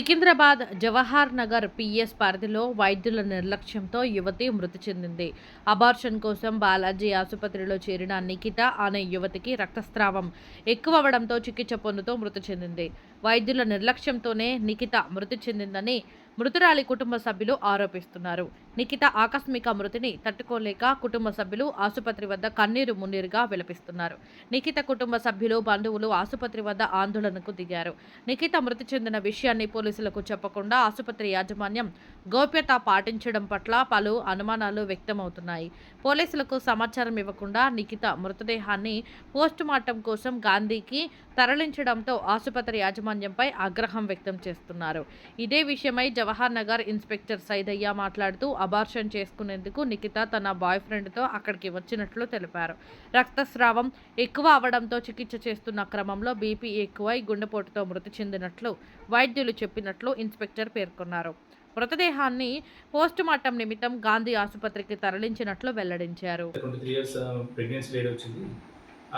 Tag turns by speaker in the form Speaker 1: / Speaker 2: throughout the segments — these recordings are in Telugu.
Speaker 1: సికింద్రాబాద్ జవహర్ నగర్ పిఎస్ పరిధిలో వైద్యుల నిర్లక్ష్యంతో యువతి మృతి చెందింది. అబార్షన్ కోసం బాలాజీ ఆసుపత్రిలో చేరిన నిఖిత అనే యువతికి రక్తస్రావం ఎక్కువవడంతో చికిత్స పొందుతూ మృతి చెందింది. వైద్యుల నిర్లక్ష్యంతోనే నిఖిత మృతి చెందిందని మృతురాలి కుటుంబ సభ్యులు ఆరోపిస్తున్నారు. నిఖిత ఆకస్మిక మృతిని తట్టుకోలేక కుటుంబ సభ్యులు ఆసుపత్రి వద్ద కన్నీరు మున్నీరుగా విలపిస్తున్నారు. నిఖిత కుటుంబ సభ్యులు బంధువులు ఆసుపత్రి వద్ద ఆందోళనకు దిగారు. నిఖిత మృతి చెందిన విషయాన్ని పోలీసులకు చెప్పకుండా ఆసుపత్రి యాజమాన్యం గోప్యత పాటించడం పట్ల పలు అనుమానాలు వ్యక్తమవుతున్నాయి. పోలీసులకు సమాచారం ఇవ్వకుండా నిఖిత మృతదేహాన్ని పోస్టుమార్టం కోసం గాంధీకి తరలించడంతో ఆసుపత్రి యాజమాన్యంపై ఆగ్రహం వ్యక్తం చేస్తున్నారు. ఇదే విషయమై జవహర్ నగర్ ఇన్స్పెక్టర్ సైదయ్య మాట్లాడుతూ అబార్షన్ చేసుకునేందుకు నిఖిత తన బాయ్ ఫ్రెండ్తో అక్కడికి వచ్చినట్లు తెలిపారు. రక్తస్రావం ఎక్కువ అవడంతో చికిత్స చేస్తున్న క్రమంలో బీపీ ఎక్కువై గుండెపోటుతో మృతి చెందినట్లు వైద్యులు చెప్పినట్లు ఇన్స్పెక్టర్ పేర్కొన్నారు. మృతదేహాన్ని పోస్టుమార్టం నిమిత్తం గాంధీ ఆసుపత్రికి తరలించినట్లు వెల్లడించారు.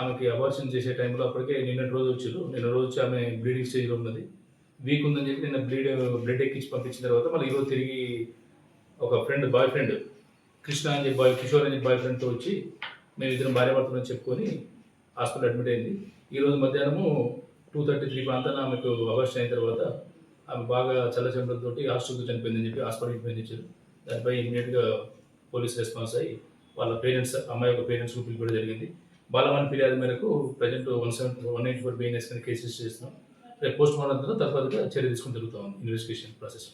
Speaker 2: ఆమెకి అబార్షన్ చేసే టైంలో అప్పటికే నిన్న రోజు వచ్చారు నిన్న రోజు ఆమె బ్లీడింగ్ స్టేజ్లో ఉన్నది. వీక్ ఉందని చెప్పి నేను బ్లీడ్ బ్లడ్ ఎక్కించి పంపించిన తర్వాత మళ్ళీ ఈరోజు తిరిగి ఒక ఫ్రెండ్ బాయ్ ఫ్రెండ్ కృష్ణ అని చెప్పి బాయ్ కిషోర్ అని బాయ్ ఫ్రెండ్తో వచ్చి మేము ఇద్దరం భార్య భర్తలని చెప్పుకొని హాస్పిటల్ అడ్మిట్ అయింది. ఈరోజు మధ్యాహ్నము టూ థర్టీ త్రీ ప్రాంతాన ఆమెకు అబార్షన్ అయిన తర్వాత ఆమె బాగా చల్ల చెమటలతోటి హాస్పిటల్కి చనిపోయిందని చెప్పి హాస్పిటల్కి పంపించారు దానిపై ఇమీడియట్గా పోలీస్ రెస్పాన్స్ అయ్యి వాళ్ళ పేరెంట్స్ అమ్మాయి యొక్క పేరెంట్స్ పిలిపడం జరిగింది. బాలవాన్ ఫిర్యాదు మేరకు present one seven one eighty four BNS కింద కేసెస్ చేస్తున్నాం. రేపు పోస్ట్ మార్టం తర్వాత తర్వాత చర్య తీసుకుని జరుగుతాం ఇన్వెస్టిగేషన్ ప్రాసెస్